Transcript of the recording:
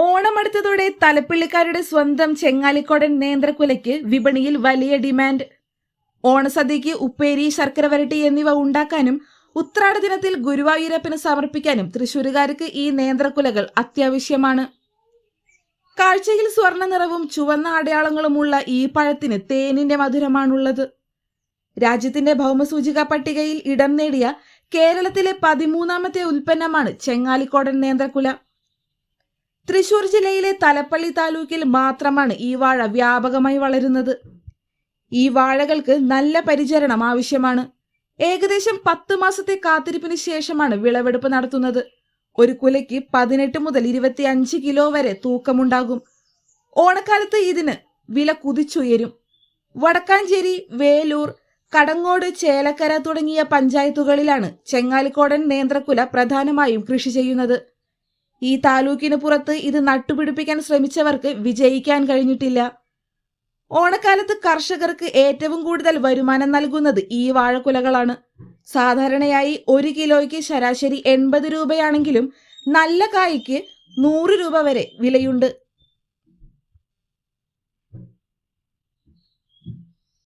ഓണമടുത്തതോടെ തലപ്പിള്ളിക്കാരുടെ സ്വന്തം ചെങ്ങാലിക്കോടൻ നേന്ത്രക്കുലയ്ക്ക് വിപണിയിൽ വലിയ ഡിമാൻഡ്. ഓണസദ്യയ്ക്ക് ഉപ്പേരി ശർക്കര വരട്ടി എന്നിവ ഉണ്ടാക്കാനും ഉത്രാട ദിനത്തിൽ ഗുരുവായൂരപ്പന് സമർപ്പിക്കാനും തൃശൂരുകാർക്ക് ഈ നേന്ത്രക്കുലകൾ അത്യാവശ്യമാണ്. കാഴ്ചയിൽ സ്വർണ നിറവും ചുവന്ന അടയാളങ്ങളുമുള്ള ഈ പഴത്തിന് തേനിന്റെ മധുരമാണുള്ളത്. രാജ്യത്തിന്റെ ഭൗമസൂചിക പട്ടികയിൽ ഇടം നേടിയ കേരളത്തിലെ പതിമൂന്നാമത്തെ ഉൽപ്പന്നമാണ് ചെങ്ങാലിക്കോടൻ നേന്ത്രക്കുല. തൃശൂർ ജില്ലയിലെ തലപ്പള്ളി താലൂക്കിൽ മാത്രമാണ് ഈ വാഴ വ്യാപകമായി വളരുന്നത്. ഈ വാഴകൾക്ക് നല്ല പരിചരണം ആവശ്യമാണ്. ഏകദേശം പത്ത് മാസത്തെ കാത്തിരിപ്പിന് ശേഷമാണ് വിളവെടുപ്പ് നടത്തുന്നത്. ഒരു കുലയ്ക്ക് പതിനെട്ട് മുതൽ ഇരുപത്തി അഞ്ച് കിലോ വരെ തൂക്കമുണ്ടാകും. ഓണക്കാലത്ത് ഇതിന് വില കുതിച്ചുയരും. വടക്കാഞ്ചേരി വേലൂർ കടങ്ങോട് ചേലക്കര തുടങ്ങിയ പഞ്ചായത്തുകളിലാണ് ചെങ്ങാലിക്കോടൻ നേന്ത്രക്കുല പ്രധാനമായും കൃഷി ചെയ്യുന്നത്. ഈ താലൂക്കിന് പുറത്ത് ഇത് നട്ടുപിടിപ്പിക്കാൻ ശ്രമിച്ചവർക്ക് വിജയിക്കാൻ കഴിഞ്ഞിട്ടില്ല. ഓണക്കാലത്ത് കർഷകർക്ക് ഏറ്റവും കൂടുതൽ വരുമാനം നൽകുന്നത് ഈ വാഴക്കുലകളാണ്. സാധാരണയായി ഒരു കിലോയ്ക്ക് ശരാശരി എൺപത് രൂപയാണെങ്കിലും നല്ല കായ്ക്ക് നൂറ് രൂപ വരെ വിലയുണ്ട്.